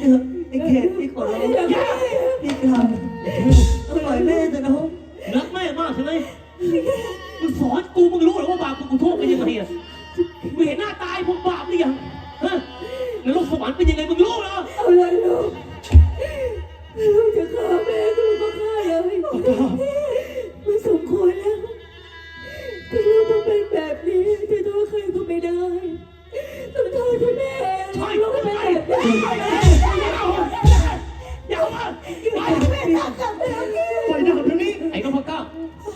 เถอะไอ้เขตพี่ขอร้องพี่กราบเองปล่อยแม่เถอะน้องรักแม่มากใช่ไหมมึงสอนกูมึงรู้เหรอว่าบาปกูกูโทษเป็นยังไงอะมึงเห็นหน้าตายพวกบาปหรือยังฮะนรกสวรรค์เป็นยังไงมึงรู้เหรอ เอาเลยลูก ไปแม่ตัดกับแม่ปล่อยดาบเดี๋ยวนี้ ไอ้นพเก้า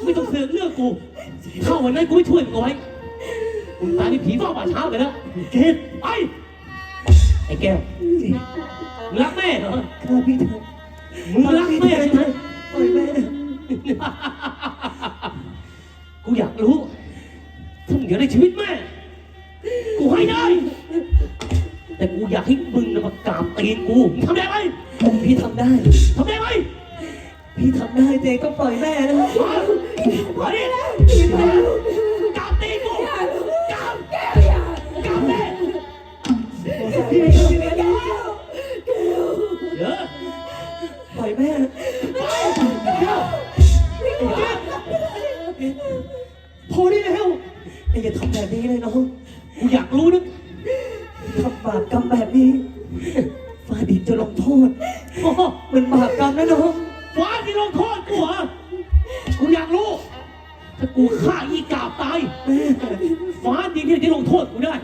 ไม่ต้องเสือกเรื่องกูถ้าวันนั้นกูไม่ช่วยมึงเอาไว้มึงตายในผีเฝ้าป่าช้าไปแล้วเกศไปไอ้แก้วมึงรักแม่เหรอข้าพี่เถอะมึงรักแม่ใช่ไหมปล่อยแม่กูอยากรู้ถ้ามึงอยากได้ชีวิตแม่ กูให้ได้ แต่กูอยากให้มึงนะมากราบตีนกูมึงทำได้ไหม พี่ทำได้ ทำได้ไหมพี่ทำได้เจก็ปล่อยแม่นะมามาดิกราบตีนกูกราบกราบแม่เดี๋ยวปล่อยแม่พอได้แล้วไอ้อย่าทำแบบนี้เลยน้องกูอยากรู้นะทำบาปกรรมแบบนี้ฟ้าดินจะลงโทษโอ้โหมันบาปกรรมนะน้องฟ้าที่ลงโทษกูเหรอกูอยากรู้ถ้ากูฆ่าอีกาบตายแม่ฟ้าดินที่จะลงโทษกูได้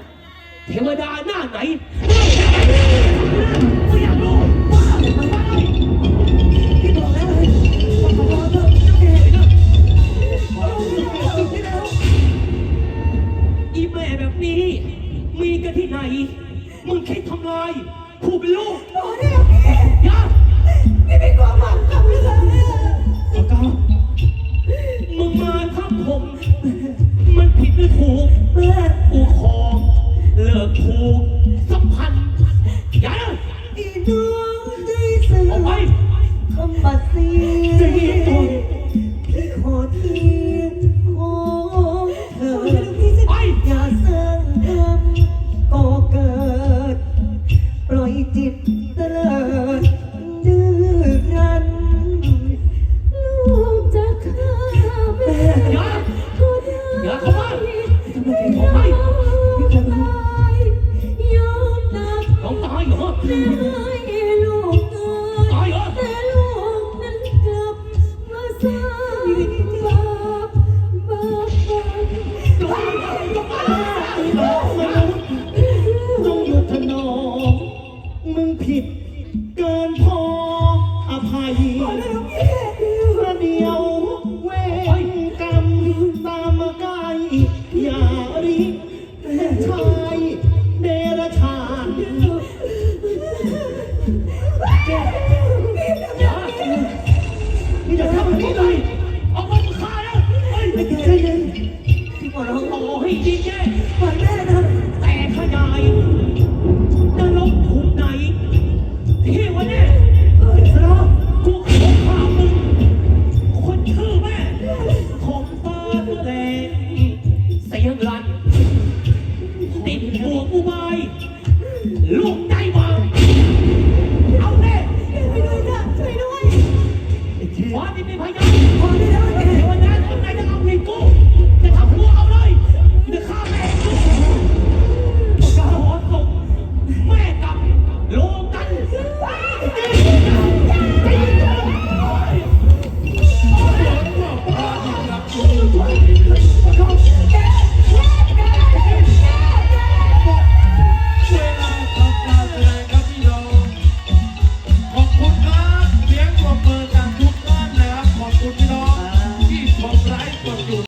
เทวดาหน้าไหนกูอยากรู้ว่าว่าไงพี่บอกแล้วเลยขอร้องเถอะเจ้าเกศอีแม่แบบนี้ มีกันที่ไหน มึงคิดทำลาย ผู้เป็นลูก โอ้เนี่ยพี่อย่า นี่เป็นความหวังกับางบาปบาปบันต้องหยุดถนอมมึงผิดเกินพออภัยประเดียวเวรกรรมตามมาใกล้อย่าริช 落。